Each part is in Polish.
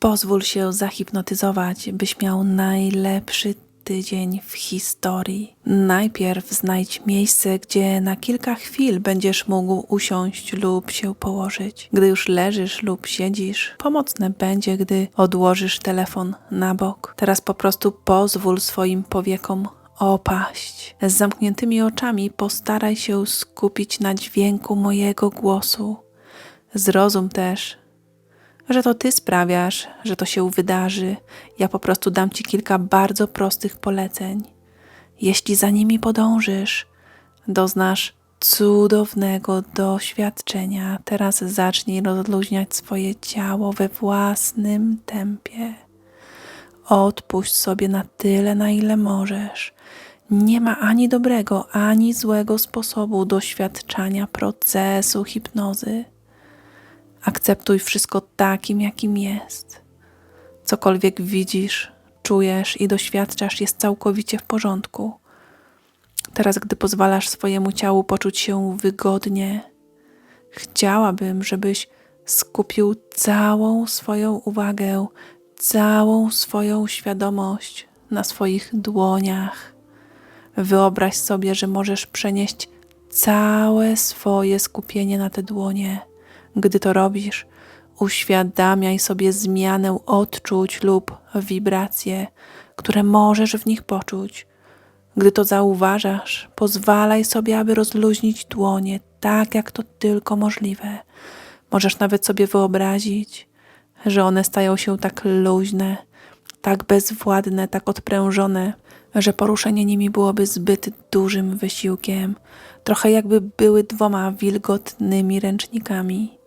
Pozwól się zahipnotyzować, byś miał najlepszy tydzień w historii. Najpierw znajdź miejsce, gdzie na kilka chwil będziesz mógł usiąść lub się położyć. Gdy już leżysz lub siedzisz, pomocne będzie, gdy odłożysz telefon na bok. Teraz po prostu pozwól swoim powiekom opaść. Z zamkniętymi oczami postaraj się skupić na dźwięku mojego głosu. Zrozum też, że to ty sprawiasz, że to się wydarzy. Ja po prostu dam ci kilka bardzo prostych poleceń. Jeśli za nimi podążysz, doznasz cudownego doświadczenia. Teraz zacznij rozluźniać swoje ciało we własnym tempie. Odpuść sobie na tyle, na ile możesz. Nie ma ani dobrego, ani złego sposobu doświadczania procesu hipnozy. Akceptuj wszystko takim, jakim jest. Cokolwiek widzisz, czujesz i doświadczasz, jest całkowicie w porządku. Teraz, gdy pozwalasz swojemu ciału poczuć się wygodnie, chciałabym, żebyś skupił całą swoją uwagę, całą swoją świadomość na swoich dłoniach. Wyobraź sobie, że możesz przenieść całe swoje skupienie na te dłonie gdy to robisz, uświadamiaj sobie zmianę odczuć lub wibracje, które możesz w nich poczuć. Gdy to zauważasz, pozwalaj sobie, aby rozluźnić dłonie tak, jak to tylko możliwe. Możesz nawet sobie wyobrazić, że one stają się tak luźne, tak bezwładne, tak odprężone, że poruszenie nimi byłoby zbyt dużym wysiłkiem, trochę jakby były dwoma wilgotnymi ręcznikami.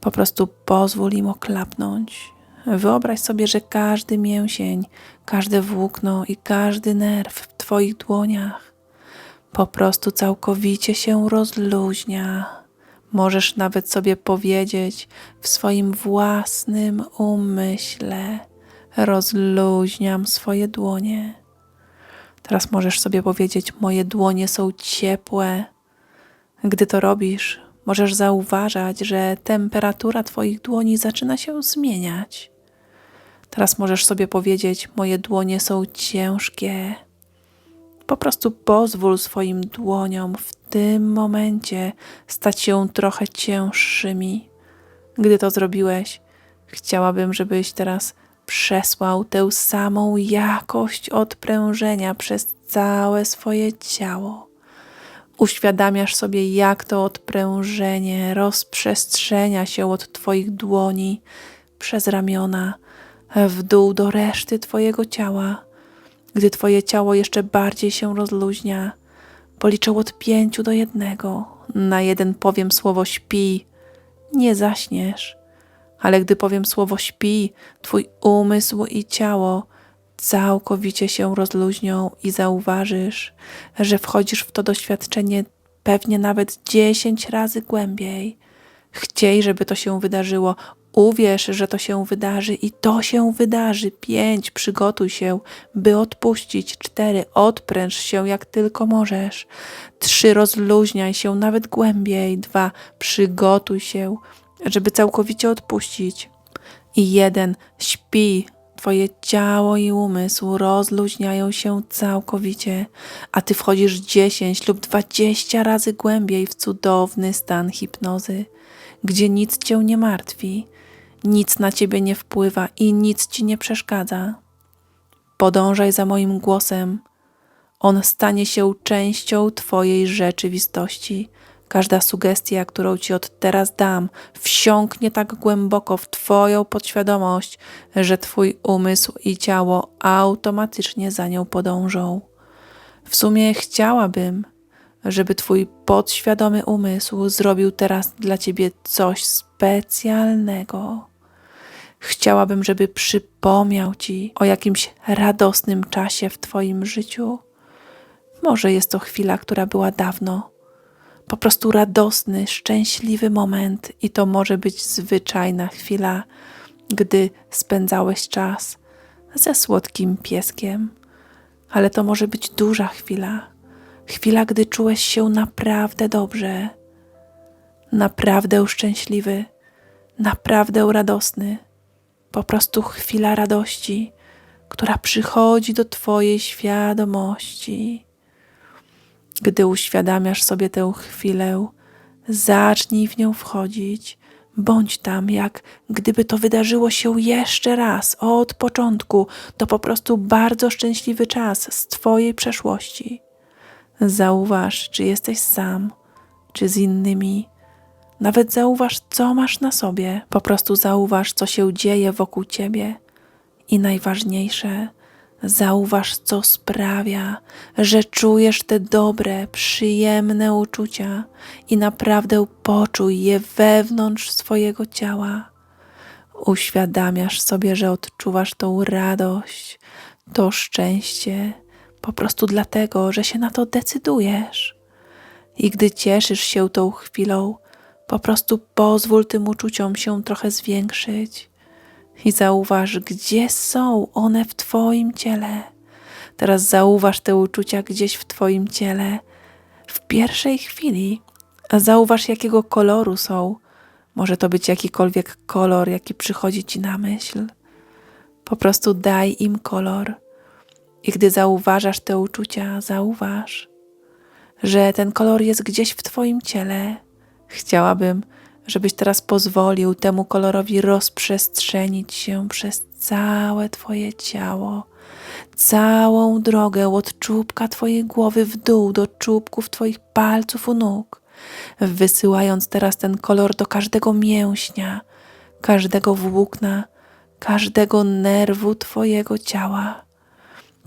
Po prostu pozwól im oklapnąć. Wyobraź sobie, że każdy mięsień, każde włókno i każdy nerw w Twoich dłoniach po prostu całkowicie się rozluźnia. Możesz nawet sobie powiedzieć w swoim własnym umyśle: Rozluźniam swoje dłonie. Teraz możesz sobie powiedzieć: Moje dłonie są ciepłe. Gdy to robisz, Możesz zauważać, że temperatura Twoich dłoni zaczyna się zmieniać. Teraz możesz sobie powiedzieć: Moje dłonie są ciężkie. Po prostu pozwól swoim dłoniom w tym momencie stać się trochę cięższymi. Gdy to zrobiłeś, chciałabym, żebyś teraz przesłał tę samą jakość odprężenia przez całe swoje ciało uświadamiasz sobie, jak to odprężenie rozprzestrzenia się od Twoich dłoni przez ramiona w dół do reszty Twojego ciała. Gdy Twoje ciało jeszcze bardziej się rozluźnia, policzę od pięciu do jednego. Na jeden powiem słowo śpi, nie zaśniesz, ale gdy powiem słowo śpi, Twój umysł i ciało całkowicie się rozluźnią i zauważysz, że wchodzisz w to doświadczenie pewnie nawet dziesięć razy głębiej. Chciej, żeby to się wydarzyło. Uwierz, że to się wydarzy i to się wydarzy. Pięć, przygotuj się, by odpuścić. Cztery, odpręż się jak tylko możesz. Trzy, rozluźniaj się nawet głębiej. Dwa, przygotuj się, żeby całkowicie odpuścić. I jeden, śpi, Twoje ciało i umysł rozluźniają się całkowicie, a Ty wchodzisz 10 lub 20 razy głębiej w cudowny stan hipnozy, gdzie nic Cię nie martwi, nic na Ciebie nie wpływa i nic Ci nie przeszkadza. Podążaj za moim głosem. On stanie się częścią Twojej rzeczywistości Każda sugestia, którą Ci od teraz dam, wsiąknie tak głęboko w Twoją podświadomość, że Twój umysł i ciało automatycznie za nią podążą. W sumie chciałabym, żeby Twój podświadomy umysł zrobił teraz dla Ciebie coś specjalnego. Chciałabym, żeby przypomniał Ci o jakimś radosnym czasie w Twoim życiu. Może jest to chwila, która była dawno po prostu radosny, szczęśliwy moment, i to może być zwyczajna chwila, gdy spędzałeś czas ze słodkim pieskiem, ale to może być duża chwila, chwila, gdy czułeś się naprawdę dobrze, naprawdę szczęśliwy, naprawdę radosny. po prostu chwila radości, która przychodzi do Twojej świadomości. Gdy uświadamiasz sobie tę chwilę, zacznij w nią wchodzić. Bądź tam, jak gdyby to wydarzyło się jeszcze raz, od początku. To po prostu bardzo szczęśliwy czas z Twojej przeszłości. Zauważ, czy jesteś sam, czy z innymi. Nawet zauważ, co masz na sobie. Po prostu zauważ, co się dzieje wokół ciebie. I najważniejsze, zauważ, co sprawia, że czujesz te dobre, przyjemne uczucia i naprawdę poczuj je wewnątrz swojego ciała. Uświadamiasz sobie, że odczuwasz tą radość, to szczęście, po prostu dlatego, że się na to decydujesz. I gdy cieszysz się tą chwilą, po prostu pozwól tym uczuciom się trochę zwiększyć i zauważ, gdzie są one w Twoim ciele. Teraz zauważ te uczucia gdzieś w Twoim ciele w pierwszej chwili, zauważ, jakiego koloru są. Może to być jakikolwiek kolor, jaki przychodzi Ci na myśl. Po prostu daj im kolor. I gdy zauważasz te uczucia, zauważ, że ten kolor jest gdzieś w Twoim ciele. Chciałabym, żebyś teraz pozwolił temu kolorowi rozprzestrzenić się przez całe Twoje ciało, całą drogę od czubka Twojej głowy w dół do czubków Twoich palców u nóg, wysyłając teraz ten kolor do każdego mięśnia, każdego włókna, każdego nerwu Twojego ciała.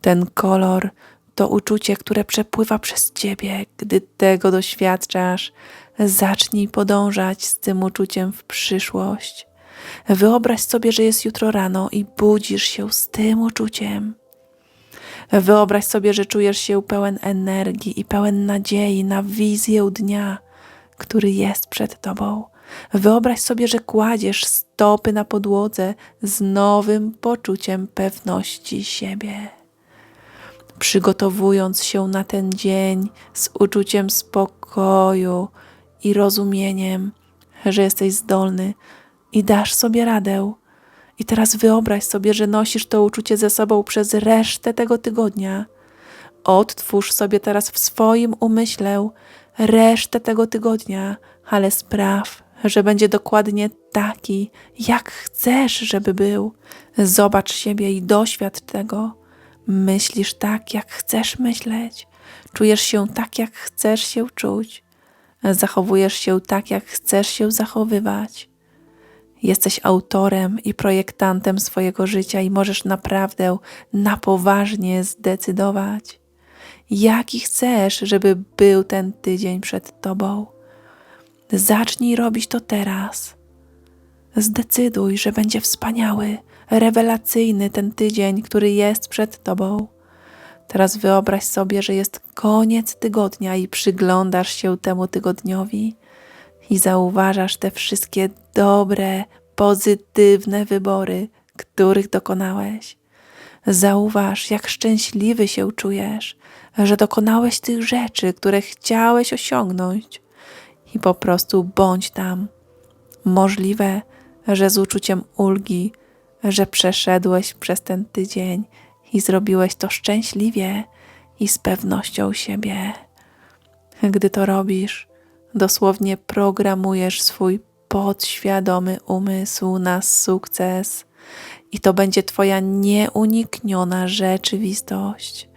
Ten kolor to uczucie, które przepływa przez Ciebie, gdy tego doświadczasz Zacznij podążać z tym uczuciem w przyszłość. Wyobraź sobie, że jest jutro rano i budzisz się z tym uczuciem. Wyobraź sobie, że czujesz się pełen energii i pełen nadziei na wizję dnia, który jest przed tobą. Wyobraź sobie, że kładziesz stopy na podłodze z nowym poczuciem pewności siebie. Przygotowując się na ten dzień z uczuciem spokoju, i rozumieniem, że jesteś zdolny i dasz sobie radę. I teraz wyobraź sobie, że nosisz to uczucie ze sobą przez resztę tego tygodnia. Odtwórz sobie teraz w swoim umyśle resztę tego tygodnia, ale spraw, że będzie dokładnie taki, jak chcesz, żeby był. Zobacz siebie i doświadcz tego. Myślisz tak, jak chcesz myśleć. Czujesz się tak, jak chcesz się czuć zachowujesz się tak, jak chcesz się zachowywać. Jesteś autorem i projektantem swojego życia i możesz naprawdę na poważnie zdecydować, jaki chcesz, żeby był ten tydzień przed tobą. Zacznij robić to teraz. Zdecyduj, że będzie wspaniały, rewelacyjny ten tydzień, który jest przed tobą. Teraz wyobraź sobie, że jest koniec tygodnia i przyglądasz się temu tygodniowi i zauważasz te wszystkie dobre, pozytywne wybory, których dokonałeś. Zauważ, jak szczęśliwy się czujesz, że dokonałeś tych rzeczy, które chciałeś osiągnąć, i po prostu bądź tam. Możliwe, że z uczuciem ulgi, że przeszedłeś przez ten tydzień i zrobiłeś to szczęśliwie i z pewnością siebie. Gdy to robisz, dosłownie programujesz swój podświadomy umysł na sukces i to będzie Twoja nieunikniona rzeczywistość.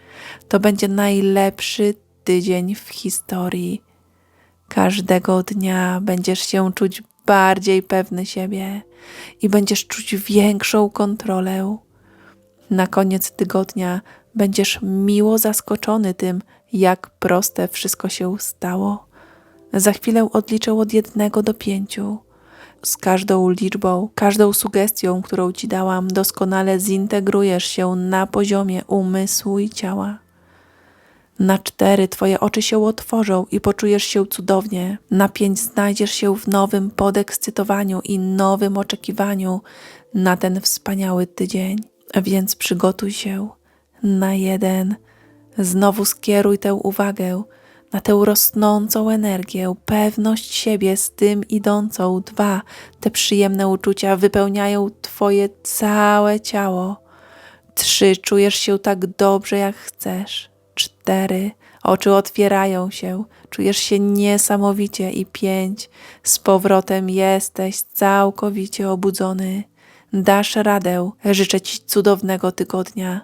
To będzie najlepszy tydzień w historii. Każdego dnia będziesz się czuć bardziej pewny siebie i będziesz czuć większą kontrolę. Na koniec tygodnia będziesz miło zaskoczony tym, jak proste wszystko się stało. Za chwilę odliczę od jednego do pięciu. Z każdą liczbą, każdą sugestią, którą ci dałam, doskonale zintegrujesz się na poziomie umysłu i ciała. Na cztery twoje oczy się otworzą i poczujesz się cudownie. Na pięć znajdziesz się w nowym podekscytowaniu i nowym oczekiwaniu na ten wspaniały tydzień. Więc przygotuj się na jeden. Znowu skieruj tę uwagę na tę rosnącą energię, pewność siebie z tym idącą. Dwa, te przyjemne uczucia wypełniają Twoje całe ciało. Trzy, czujesz się tak dobrze, jak chcesz. Cztery, oczy otwierają się, czujesz się niesamowicie. I pięć, z powrotem jesteś całkowicie obudzony. Dasz radę. Życzę Ci cudownego tygodnia.